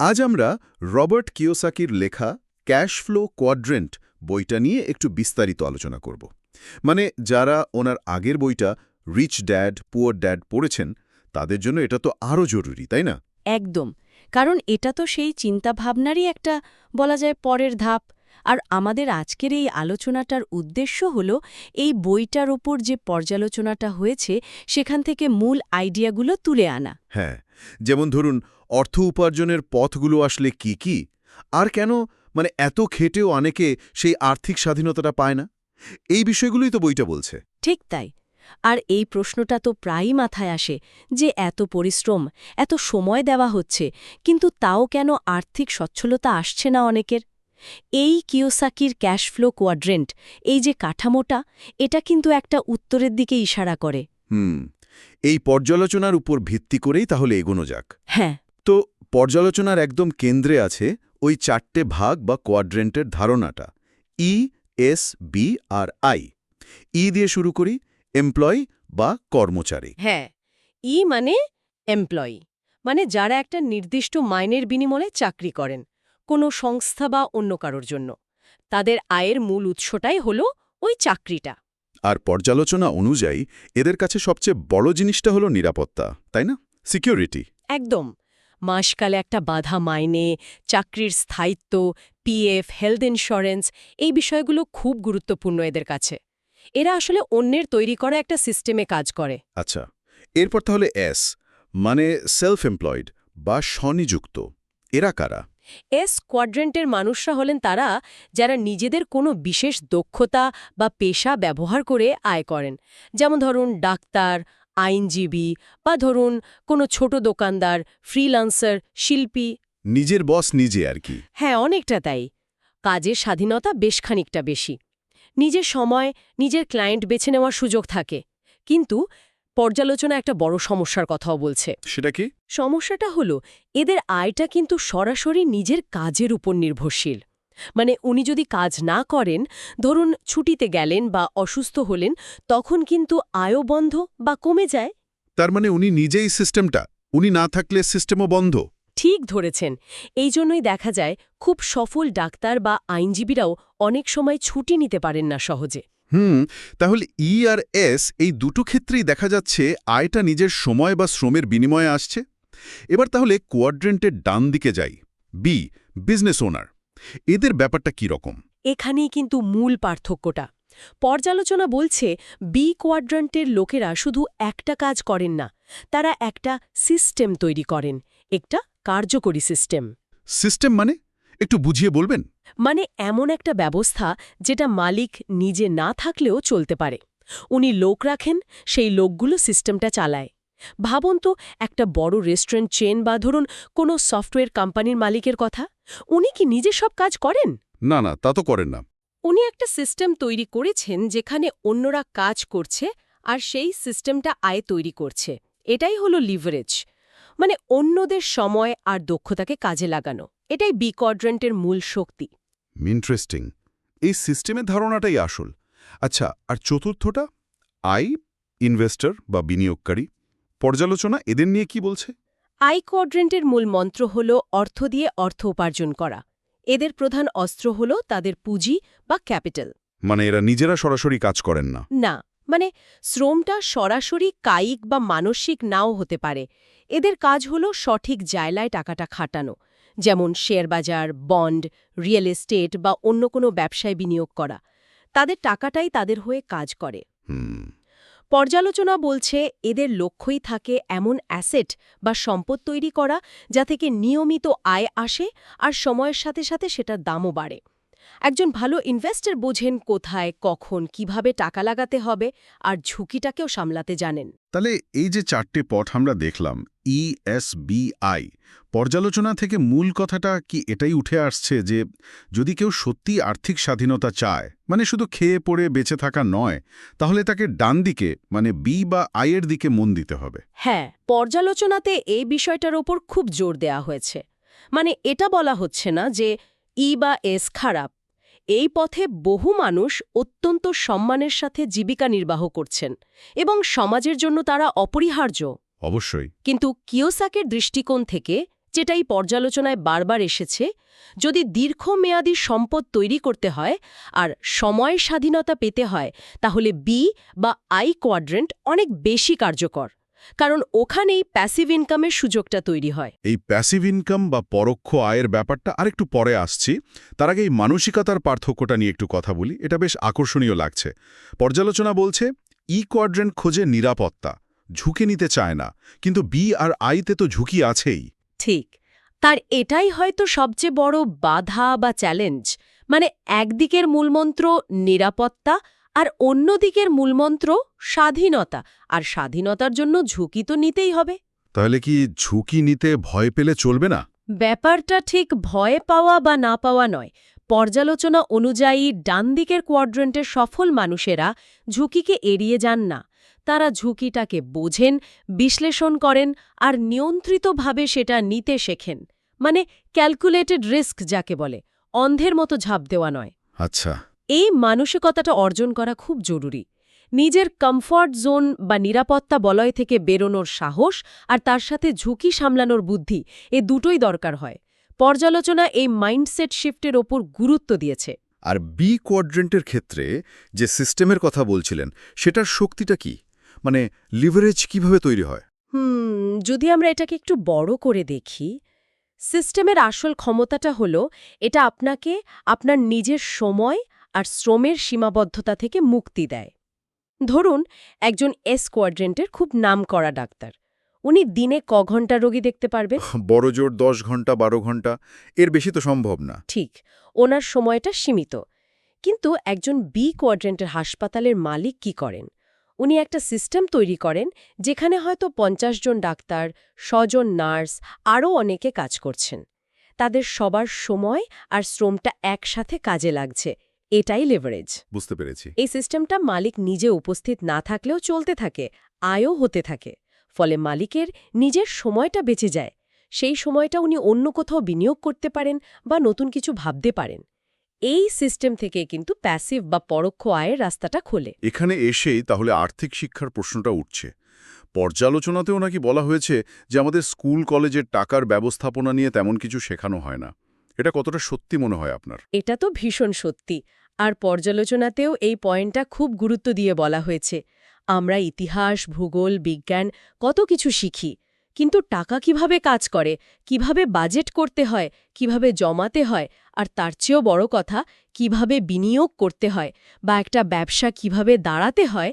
আজ আমরা রবার্ট কিওসাকির লেখা ক্যাশ ফ্লো কোয়াড্রেন্ট বইটা নিয়ে একটু বিস্তারিত আলোচনা করব। মানে যারা ওনার আগের বইটা রিচ ড্যাড পুয়ার ড্যাড পড়েছেন তাদের জন্য এটা তো আরও জরুরি তাই না? একদম। কারণ এটা তো সেই চিন্তাভাবনারই একটা বলা যায় পরের ধাপ। আর আমাদের আজকের এই আলোচনাটার উদ্দেশ্য হল এই বইটার ওপর যে পর্যালোচনাটা হয়েছে সেখান থেকে মূল আইডিয়াগুলো তুলে আনা। হ্যাঁ যেমন ধরুন অর্থ উপার্জনের পথগুলো আসলে কি কি? আর কেন মানে এত খেটেও অনেকে সেই আর্থিক স্বাধীনতাটা পায় না? এই বিষয়গুলোই তো বইটা বলছে। ঠিক তাই। আর এই প্রশ্নটা তো প্রায়ই মাথায় আসে যে এত পরিশ্রম এত সময় দেওয়া হচ্ছে কিন্তু তাও কেন আর্থিক সচ্ছলতা আসছে না অনেকের? এই কিওসাকির ক্যাশ ফ্লো কোয়াড্রেন্ট এই যে কাঠামোটা এটা কিন্তু একটা উত্তরের দিকে ইশারা করে। হুম এই পর্যালোচনার উপর ভিত্তি করেই তাহলে এগোনো যাক। হ্যাঁ। তো পর্যালোচনার একদম কেন্দ্রে আছে ওই চারটে ভাগ বা কোয়াড্রেন্টের ধারণাটা E S B R I. ই দিয়ে শুরু করি এমপ্লয়ি বা কর্মচারী। হ্যাঁ ই মানে এমপ্লয়ি মানে যারা একটা নির্দিষ্ট মাইনের বিনিময়ে চাকরি করেন কোনো সংস্থা বা অন্য কারোর জন্য। তাদের আয়ের মূল উৎসটাই হল ওই চাকরিটা। আর পর্যালোচনা অনুযায়ী এদের কাছে সবচেয়ে বড় জিনিসটা হলো নিরাপত্তা তাই না? সিকিউরিটি। একদম। মাসকালে একটা বাধা মাইনে চাকরির স্থায়িত্ব পিএফ হেলথ ইন্স্যুরেন্স এই বিষয়গুলো খুব গুরুত্বপূর্ণ এদের কাছে। এরা আসলে অন্যের তৈরি করা একটা সিস্টেমে কাজ করে। আচ্ছা এরপর তাহলে এস মানে সেলফ এমপ্লয়েড বা স্বনিযুক্ত। এরা কারা? এস কোয়াড্রেন্টের মানুষরা হলেন তারা যারা নিজেদের কোনো বিশেষ দক্ষতা বা পেশা ব্যবহার করে আয় করেন। যেমন ধরুন ডাক্তার আইনজীবী বা ধরুন কোনো ছোট দোকানদার ফ্রিলান্সার শিল্পী। নিজের বস নিজে আর কি? হ্যাঁ অনেকটা তাই। কাজের স্বাধীনতা বেশ খানিকটা বেশি। নিজের সময় নিজের ক্লায়েন্ট বেছে নেওয়ার সুযোগ থাকে। কিন্তু পর্যালোচনা একটা বড় সমস্যার কথাও বলছে। সেটা কি? সমস্যাটা হলো এদের আয়টা কিন্তু সরাসরি নিজের কাজের উপর নির্ভরশীল। মানে উনি যদি কাজ না করেন ধরুন ছুটিতে গেলেন বা অসুস্থ হলেন তখন কিন্তু আয়ও বন্ধ বা কমে যায়। তার মানে উনি নিজেই সিস্টেমটা উনি না থাকলে সিস্টেমও বন্ধ। ঠিক ধরেছেন। এই জন্যই দেখা যায় খুব সফল ডাক্তার বা আইনজীবীরাও অনেক সময় ছুটি নিতে পারেন না সহজে। হুম তাহলে ই আর এস এই দুটো ক্ষেত্রেই দেখা যাচ্ছে আয়টা নিজের সময় বা শ্রমের বিনিময়ে আসছে। এবার তাহলে কোয়াড্রেন্টের ডান দিকে যাই। বি বিজনেস ওনার এদের ব্যাপারটা কি রকম? এখানেই কিন্তু মূল পার্থক্যটা। পর্যালোচনা বলছে বি কোয়াড্রান্টের লোকেরা শুধু একটা কাজ করেন না তারা একটা সিস্টেম তৈরি করেন একটা কার্যকরী সিস্টেম সিস্টেম মানে? একটু বুঝিয়ে বলবেন? মানে এমন একটা ব্যবস্থা যেটা মালিক নিজে না থাকলেও চলতে পারে। উনি লোক রাখেন সেই লোকগুলো সিস্টেমটা চালায়। ভাবুন তো একটা বড় রেস্টুরেন্ট চেন বা ধরুন কোনো সফটওয়্যার কোম্পানির মালিকের কথা উনি কি নিজে সব কাজ করেন? না না তা তো করেন না। উনি একটা সিস্টেম তৈরি করেছেন যেখানে অন্যরা কাজ করছে আর সেই সিস্টেমটা আয় তৈরি করছে। এটাই হলো লিভারেজ মানে অন্যদের সময় আর দক্ষতাকে কাজে লাগানো। এটাই বি কোয়াড্রেন্টের মূল শক্তি। ইন্টারেস্টিং এই সিস্টেমের ধারণাটাই আসল। আচ্ছা আর চতুর্থটা? আই ইনভেস্টর বা বিনিয়োগকারী? পর্যালোচনা এদের নিয়ে কি বলছে? আই কোয়াড্রেন্টের মূল মন্ত্র হল অর্থ দিয়ে অর্থ উপার্জন করা। এদের প্রধান অস্ত্র হল তাদের পুঁজি বা ক্যাপিটাল। মানে এরা নিজেরা সরাসরি কাজ করেন না? না মানে শ্রমটা সরাসরি কায়িক বা মানসিক নাও হতে পারে। এদের কাজ হল সঠিক জায়লায় টাকাটা খাটানো যেমন শেয়ার বাজার বন্ড রিয়েল এস্টেট বা অন্য কোনো ব্যবসায় বিনিয়োগ করা। তাদের টাকাটাই তাদের হয়ে কাজ করে। হুম। পর্যালোচনা বলছে এদের লক্ষ্যই থাকে এমন অ্যাসেট বা সম্পদ তৈরি করা যা থেকে নিয়মিত আয় আসে আর সময়ের সাথে সাথে সেটার দামও বাড়ে। একজন ভালো ইনভেস্টর বোঝেন কোথায় কখন কীভাবে টাকা লাগাতে হবে আর ঝুঁকিটাকেও সামলাতে জানেন। তাহলে এই যে চারটে পথ আমরা দেখলাম ই এস বি আই পর্যালোচনা থেকে মূল কথাটা কি এটাই উঠে আসছে যে যদি কেউ সত্যি আর্থিক স্বাধীনতা চায় মানে শুধু খেয়ে পড়ে বেঁচে থাকা নয় তাহলে তাকে ডান দিকে মানে বি বা আইয়ের দিকে মন দিতে হবে। হ্যাঁ পর্যালোচনাতে এই বিষয়টার ওপর খুব জোর দেয়া হয়েছে। মানে এটা বলা হচ্ছে না যে ই বা এস খারাপ এই পথে বহু মানুষ অত্যন্ত সম্মানের সাথে জীবিকা নির্বাহ করছেন এবং সমাজের জন্য তারা অপরিহার্য। অবশ্যই। কিন্তু কিওসাকের দৃষ্টিকোণ থেকে যেটাই পর্যালোচনায় বারবার এসেছে যদি দীর্ঘমেয়াদী সম্পদ তৈরি করতে হয় আর সময় স্বাধীনতা পেতে হয় তাহলে বি বা আই কোয়াড্রেন্ট অনেক বেশি কার্যকর। কারণ ওখানেই প্যাসিভ ইনকামের সুযোগটা তৈরি হয়। এই প্যাসিভ ইনকাম বা পরোক্ষ আয়ের ব্যাপারটা আরেকটু পরে আসছি। তার আগে এই মানসিকতার পার্থক্যটা নিয়ে একটু কথা বলি। এটা বেশ আকর্ষণীয় লাগছে। পর্যালোচনা বলছে ই কোয়াড্রেন্ট খোঁজে নিরাপত্তা ঝুঁকি নিতে চায় না কিন্তু বি আর আইতে তো ঝুঁকি আছেই। ঠিক। তার এটাই হয়তো সবচেয়ে বড় বাধা বা চ্যালেঞ্জ মানে একদিকের মূলমন্ত্র নিরাপত্তা আর অন্যদিকের মূলমন্ত্র স্বাধীনতা আর স্বাধীনতার জন্য ঝুঁকি তো নিতেই হবে। তাহলে কি ঝুঁকি নিতে ভয় পেলে চলবে না? ব্যাপারটা ঠিক ভয় পাওয়া বা না পাওয়া নয়। পর্যালোচনা অনুযায়ী ডান দিকের কোয়াড্রেন্টের সফল মানুষেরা ঝুঁকিকে এড়িয়ে যান না। তারা ঝুঁকিটাকে বোঝেন বিশ্লেষণ করেন আর নিয়ন্ত্রিতভাবে সেটা নিতে শেখেন। মানে ক্যালকুলেটেড রিস্ক যাকে বলে অন্ধের মতো ঝাঁপ দেওয়া নয়। আচ্ছা। এই মানসিকতাটা অর্জন করা খুব জরুরি। নিজের কমফর্ট জোন বা নিরাপত্তা বলয় থেকে বেরোনোর সাহস আর তার সাথে ঝুঁকি সামলানোর বুদ্ধি এ দুটোই দরকার হয়। পর্যালোচনা এই মাইন্ডসেট শিফটের ওপর গুরুত্ব দিয়েছে। আর বি কোয়াড্রেন্টের ক্ষেত্রে যে সিস্টেমের কথা বলছিলেন সেটার শক্তিটা কি? মানে লিভারেজ কীভাবে তৈরি হয়? হুম যদি আমরা এটাকে একটু বড় করে দেখি সিস্টেমের আসল ক্ষমতাটা হলো এটা আপনাকে আপনার নিজের সময় আর শ্রমের সীমাবদ্ধতা থেকে মুক্তি দেয়। ধরুন একজন এস কোয়াড্রেন্টের খুব নামকরা ডাক্তার। উনি দিনে ক ঘণ্টা রোগী দেখতে পারবেন? বড় জোর দশ ঘণ্টা বারো ঘণ্টা এর বেশি তো সম্ভব না। ঠিক ওনার সময়টা সীমিত। কিন্তু একজন বি কোয়াড্রেন্টের হাসপাতালের মালিক কি করেন? উনি একটা সিস্টেম তৈরি করেন যেখানে হয়তো পঞ্চাশ জন ডাক্তার ছজন নার্স আরও অনেকে কাজ করছেন। তাদের সবার সময় আর শ্রমটা একসাথে কাজে লাগছে। এটাই লেভারেজ বুঝতে পেরেছি। এই সিস্টেমটা মালিক নিজে উপস্থিত না থাকলেও চলতে থাকে আয়ও হতে থাকে। ফলে মালিকের নিজের সময়টা বেঁচে যায়। সেই সময়টা উনি অন্য কোথাও বিনিয়োগ করতে পারেন বা নতুন কিছু ভাবতে পারেন। এই সিস্টেম থেকে কিন্তু প্যাসিভ বা পরোক্ষ আয়ের রাস্তাটা খোলে। এখানে এসেই তাহলে আর্থিক শিক্ষার প্রশ্নটা উঠছে। পর্যালোচনাতেও নাকি বলা হয়েছে যে আমাদের স্কুল কলেজের টাকার ব্যবস্থাপনা নিয়ে তেমন কিছু শেখানো হয় না। এটা কতটা সত্যি মনে হয় আপনার? এটা তো ভীষণ সত্যি। আর পর্যালোচনাতেও এই পয়েন্টটা খুব গুরুত্ব দিয়ে বলা হয়েছে। আমরা ইতিহাস ভূগোল বিজ্ঞান কত কিছু শিখি কিন্তু টাকা কীভাবে কাজ করে কীভাবে বাজেট করতে হয় কীভাবে জমাতে হয় আর তার চেয়েও বড় কথা কীভাবে বিনিয়োগ করতে হয় বা একটা ব্যবসা কীভাবে দাঁড়াতে হয়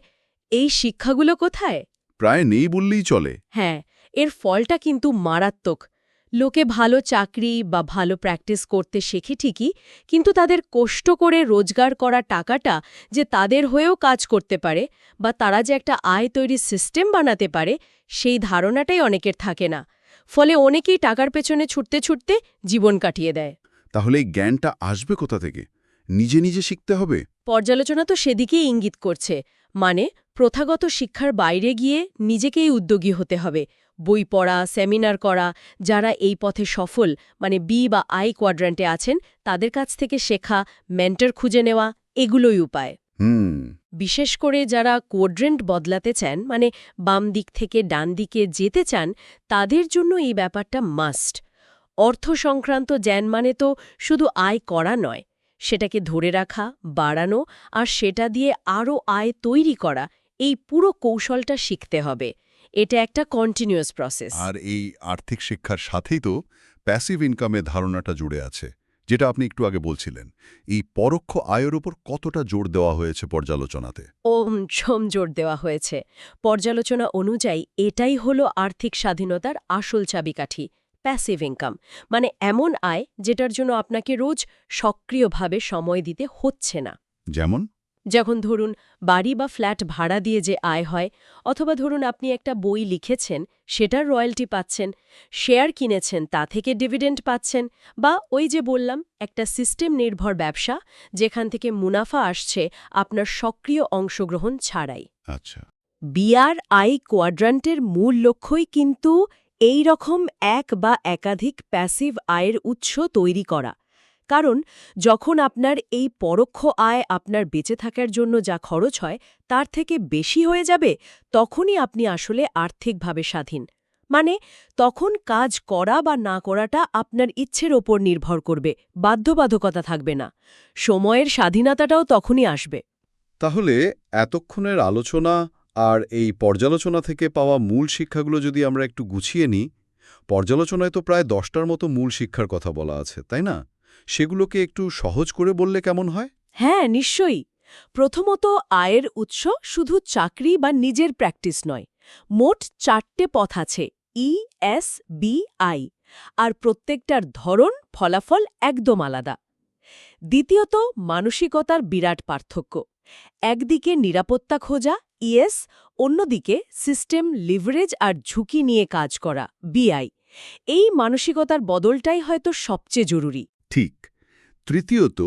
এই শিক্ষাগুলো কোথায়? প্রায় নেই বললেই চলে। হ্যাঁ এর ফলটা কিন্তু মারাত্মক। লোকে ভালো চাকরি বা ভালো প্র্যাকটিস করতে শেখে ঠিকই কিন্তু তাদের কষ্ট করে রোজগার করা টাকাটা যে তাদের হয়েও কাজ করতে পারে বা তারা যে একটা আয় তৈরির সিস্টেম বানাতে পারে সেই ধারণাটাই অনেকের থাকে না। ফলে অনেকেই টাকার পেছনে ছুটতে ছুটতে জীবন কাটিয়ে দেয়। তাহলে এই জ্ঞানটা আসবে কোথা থেকে? নিজে নিজে শিখতে হবে? পর্যালোচনা তো সেদিকেই ইঙ্গিত করছে। মানে প্রথাগত শিক্ষার বাইরে গিয়ে নিজেকেই উদ্যোগী হতে হবে। বই পড়া সেমিনার করা যারা এই পথে সফল মানে বি বা আই কোয়াড্র্যান্টে আছেন তাদের কাছ থেকে শেখা মেন্টর খুঁজে নেওয়া এগুলোই উপায়। হুম। বিশেষ করে যারা কোয়াড্রেন্ট বদলাতে চান মানে বাম দিক থেকে ডান দিকে যেতে চান তাদের জন্য এই ব্যাপারটা মাস্ট অর্থ সংক্রান্ত জ্ঞান মানে তো শুধু আয় করা নয় সেটাকে ধরে রাখা বাড়ানো আর সেটা দিয়ে আরও আয় তৈরি করা এই পুরো কৌশলটা শিখতে হবে। এটা একটা কন্টিনিউয়াস প্রসেস আর এই আর্থিক শিক্ষার সাথেই তো প্যাসিভ ইনকামের ধারণাটা জুড়ে আছে যেটা আপনি একটু আগে বলছিলেন। এই পরোক্ষ আয়ের উপর কতটা জোর দেওয়া হয়েছে পর্যালোচনাতে? ওম ঝোম জোর দেওয়া হয়েছে। পর্যালোচনা অনুযায়ী এটাই হলো আর্থিক স্বাধীনতার আসল চাবিকাঠি প্যাসিভ ইনকাম মানে এমন আয় যেটার জন্য আপনাকে রোজ সক্রিয়ভাবে সময় দিতে হচ্ছে না। যেমন? যখন ধরুন বাড়ি বা ফ্ল্যাট ভাড়া দিয়ে যে আয় হয় অথবা ধরুন আপনি একটা বই লিখেছেন সেটার রয়্যালটি পাচ্ছেন শেয়ার কিনেছেন তা থেকে ডিভিডেন্ড পাচ্ছেন বা ওই যে বললাম একটা সিস্টেম নির্ভর ব্যবসা যেখান থেকে মুনাফা আসছে আপনার সক্রিয় অংশগ্রহণ ছাড়াই। আচ্ছা। বিআর আই কোয়াড্রান্টের মূল লক্ষ্যই কিন্তু এই রকম এক বা একাধিক প্যাসিভ আয়ের উৎস তৈরি করা। কারণ, যখন আপনার এই পরোক্ষ আয় আপনার বেঁচে থাকার জন্য যা খরচ হয়, তার থেকে বেশি হয়ে যাবে, তখনই আপনি আসলে আর্থিকভাবে স্বাধীন। মানে তখন কাজ করা বা না করাটা আপনার ইচ্ছের ওপর নির্ভর করবে, বাধ্যবাধকতা থাকবে না। সময়ের স্বাধীনতাটাও তখনই আসবে। তাহলে এতক্ষণের আলোচনা আর এই পর্যালোচনা থেকে পাওয়া মূল শিক্ষাগুলো যদি আমরা একটু গুছিয়ে নিই, পর্যালোচনায় তো প্রায় দশটার মতো মূল শিক্ষার কথা বলা আছে, তাই না? সেগুলোকে একটু সহজ করে বললে কেমন হয়? হ্যাঁ নিশ্চয়ই। প্রথমত আয়ের উৎস শুধু চাকরি বা নিজের প্র্যাকটিস নয়, মোট চারটে পথ আছে, ই এস বি আই, আর প্রত্যেকটার ধরন, ফলাফল একদম আলাদা। দ্বিতীয়ত, মানসিকতার বিরাট পার্থক্য। একদিকে নিরাপত্তা খোঁজা ইএস অন্যদিকে সিস্টেম লিভারেজ আর ঝুঁকি নিয়ে কাজ করা বিআই এই মানসিকতার বদলটাই হয়তো সবচেয়ে জরুরি। ঠিক। তৃতীয়ত,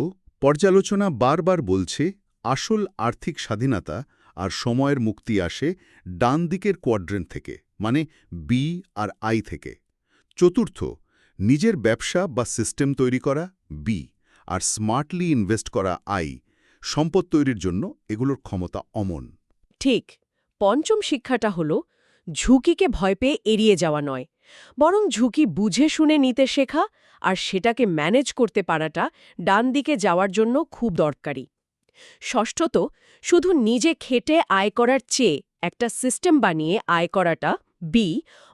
পর্যালোচনা বারবার বলছে, আসল আর্থিক স্বাধীনতা আর সময়ের মুক্তি আসে ডান দিকের কোয়াড্রেন্ট থেকে মানে বি আর আই থেকে। চতুর্থ, নিজের ব্যবসা বা সিস্টেম তৈরি করা বি আর স্মার্টলি ইনভেস্ট করা আই সম্পদ তৈরির জন্য এগুলোর ক্ষমতা অমন। ঠিক, পঞ্চম শিক্ষাটা হল, ঝুঁকিকে ভয় পেয়ে এড়িয়ে যাওয়া নয়, বরং ঝুঁকি বুঝে শুনে নিতে শেখা আর সেটাকে ম্যানেজ করতে পারাটা ডান দিকে যাওয়ার জন্য খুব দরকারি। ষষ্ঠত, শুধু নিজে খেটে আয় করার চেয়ে একটা সিস্টেম বানিয়ে আয় করাটা বি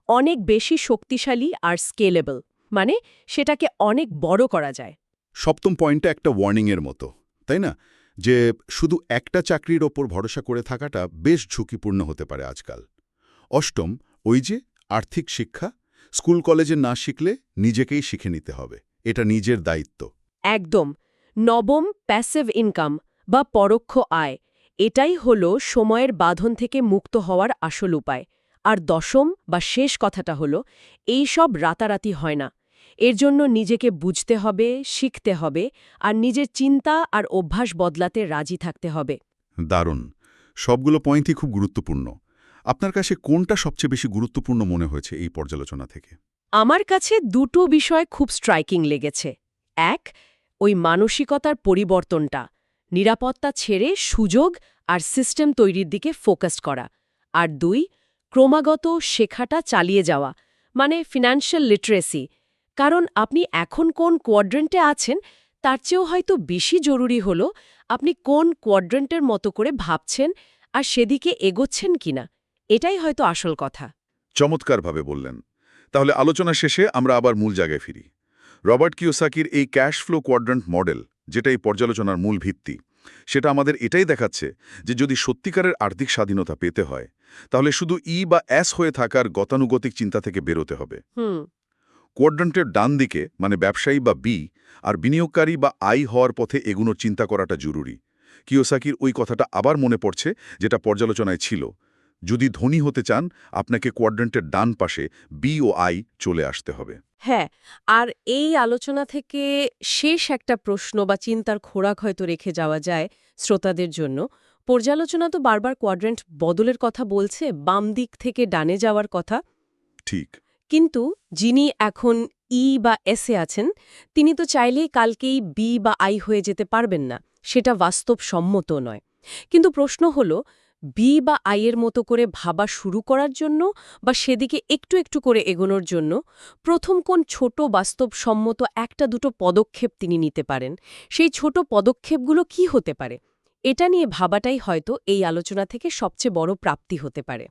অনেক বেশি শক্তিশালী আর স্কেলেবল মানে সেটাকে অনেক বড় করা যায়। সপ্তম পয়েন্টটা একটা ওয়ার্নিংয়ের মতো, তাই না? যে শুধু একটা চাকরির ওপর ভরসা করে থাকাটা বেশ ঝুঁকিপূর্ণ হতে পারে আজকাল। অষ্টম, ওই যে আর্থিক শিক্ষা স্কুল কলেজে না শিখলে নিজেকেই শিখে নিতে হবে। এটা নিজের দায়িত্ব। একদম। নবম প্যাসিভ ইনকাম বা পরোক্ষ আয়। এটাই হল সময়ের বাঁধন থেকে মুক্ত হওয়ার আসল উপায়। আর দশম বা শেষ কথাটা হল এই সব রাতারাতি হয় না। এর জন্য নিজেকে বুঝতে হবে শিখতে হবে আর নিজের চিন্তা আর অভ্যাস বদলাতে রাজি থাকতে হবে। দারুণ। সবগুলো পয়েন্টই খুব গুরুত্বপূর্ণ। আপনার কাছে কোনটা সবচেয়ে বেশি গুরুত্বপূর্ণ মনে হয়েছে এই পর্যালোচনা থেকে? আমার কাছে দুটো বিষয় খুব স্ট্রাইকিং লেগেছে। এক, ওই মানসিকতার পরিবর্তনটা, নিরাপত্তা ছেড়ে সুযোগ আর সিস্টেম তৈরির দিকে ফোকাস করা। আর দুই, ক্রমাগত শেখাটা চালিয়ে যাওয়া মানে ফিনান্সিয়াল লিটারেসি কারণ আপনি এখন কোন কোয়াড্রেন্টে আছেন, তার চেয়েও হয়তো বেশি জরুরি হল আপনি কোন কোয়াড্রেন্টের মতো করে ভাবছেন আর সেদিকে এগোচ্ছেন কিনা। এটাই হয়তো আসল কথা। চমৎকারভাবে বললেন। তাহলে আলোচনা শেষে আমরা আবার মূল জায়গায় ফিরি। রবার্ট কিওসাকির এই ক্যাশ ফ্লো কোয়াড্রান্ট মডেল যেটা এই পর্যালোচনার মূল ভিত্তি সেটা আমাদের এটাই দেখাচ্ছে যে যদি সত্যিকারের আর্থিক স্বাধীনতা পেতে হয় তাহলে শুধু ই বা এস হয়ে থাকার গতানুগতিক চিন্তা থেকে বেরোতে হবে। কোয়াড্রান্টের ডান দিকে মানে ব্যবসায়ী বা বি আর বিনিয়োগকারী বা আই হওয়ার পথে এগুনোর চিন্তা করাটা জরুরি। কিওসাকির ওই কথাটা আবার মনে পড়ছে যেটা পর্যালোচনায় ছিল যদি ধনী হতে চান আপনাকে কোয়াড্রান্টের ডান পাশে বি ও আই চলে আসতে হবে। হ্যাঁ আর এই আলোচনা থেকে শেষ একটা প্রশ্ন বা চিন্তার খোরাক হয়তো রেখে যাওয়া যায় শ্রোতাদের জন্য। পর্যালোচনা তো বারবার কোয়াড্রেন্ট বদলের কথা বলছে বাম দিক থেকে ডানে যাওয়ার কথা। ঠিক। কিন্তু যিনি এখন ই বা এসে আছেন তিনি তো চাইলেই কালকেই বি বা আই হয়ে যেতে পারবেন না সেটা বাস্তবসম্মত নয়। কিন্তু প্রশ্ন হল বি বা আইয়ের মতো করে ভাবা শুরু করার জন্য বা সেদিকে একটু একটু করে এগোনোর জন্য প্রথম কোন ছোট বাস্তবসম্মত একটা দুটো পদক্ষেপ তিনি নিতে পারেন। সেই ছোট পদক্ষেপগুলো কি হতে পারে? এটা নিয়ে ভাবাটাই হয়তো এই আলোচনা থেকে সবচেয়ে বড় প্রাপ্তি হতে পারে।